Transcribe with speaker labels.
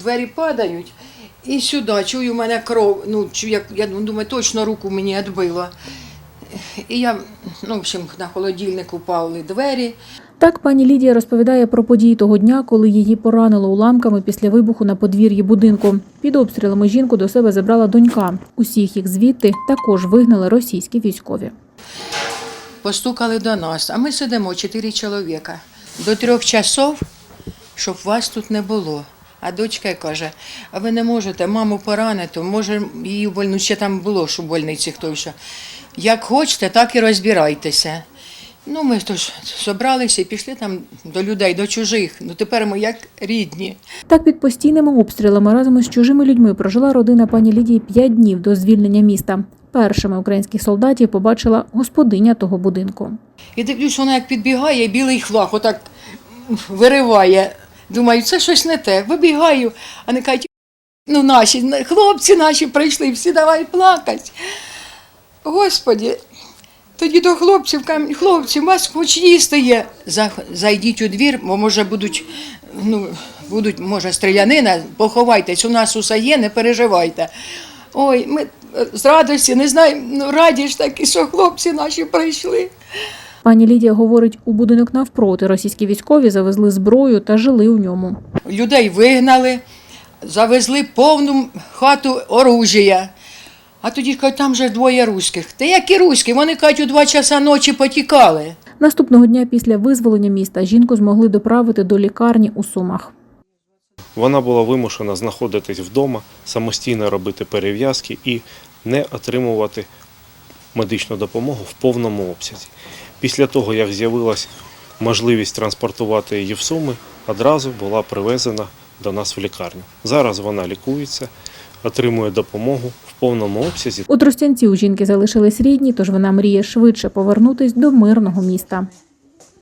Speaker 1: Двері падають і сюди. Чую, у мене кров. Ну, як, я думаю, точно руку мені відбило. І я, ну, в общем, на холодильник упали двері.
Speaker 2: Так пані Лідія розповідає про події того дня, коли її поранило уламками після вибуху на подвір'ї будинку. Під обстрілами жінку до себе забрала донька. Усіх їх звідти також вигнали російські військові.
Speaker 1: Постукали до нас, а ми сидимо чотири чоловіка. До трьох часов, щоб вас тут не було. А дочка каже: а ви не можете, маму поранити, може її в больницю, ще там було, що в больниці хто ще. Як хочете, так і розбирайтеся. Ну, ми то ж зібралися і пішли там до людей, до чужих. Ну тепер ми як рідні.
Speaker 2: Так під постійними обстрілами разом із чужими людьми прожила родина пані Лідії п'ять днів до звільнення міста. Першими українських солдатів побачила господиня того будинку.
Speaker 1: І дивлюсь, вона як підбігає, білий флаг отак вириває. Думаю, це щось не те. Вибігаю, а вони кажуть, ну наші, хлопці наші прийшли, всі давай плакати. Господі, тоді до хлопців кажу, хлопці, у вас хоч їсти є. Зайдіть у двір, бо може будуть, ну, будуть, може, стрілянина, поховайтесь, у нас усе є, не переживайте. Ой, ми з радості, не знаю, ну раді ж таки, що хлопці наші прийшли.
Speaker 2: Пані Лідія говорить, у будинок навпроти російські військові завезли зброю та жили у ньому.
Speaker 1: Людей вигнали, завезли повну хату оружія. А тоді кажуть, там же двоє руських. Та які руські? Вони кажуть, у два часа ночі потікали.
Speaker 2: Наступного дня після визволення міста жінку змогли доправити до лікарні у Сумах.
Speaker 3: Вона була вимушена знаходитись вдома, самостійно робити перев'язки і не отримувати медичну допомогу в повному обсязі. Після того, як з'явилась можливість транспортувати її в Суми, одразу була привезена до нас в лікарню. Зараз вона лікується, отримує допомогу в повному обсязі.
Speaker 2: У Тростянці у жінки залишились рідні, тож вона мріє швидше повернутись до мирного міста.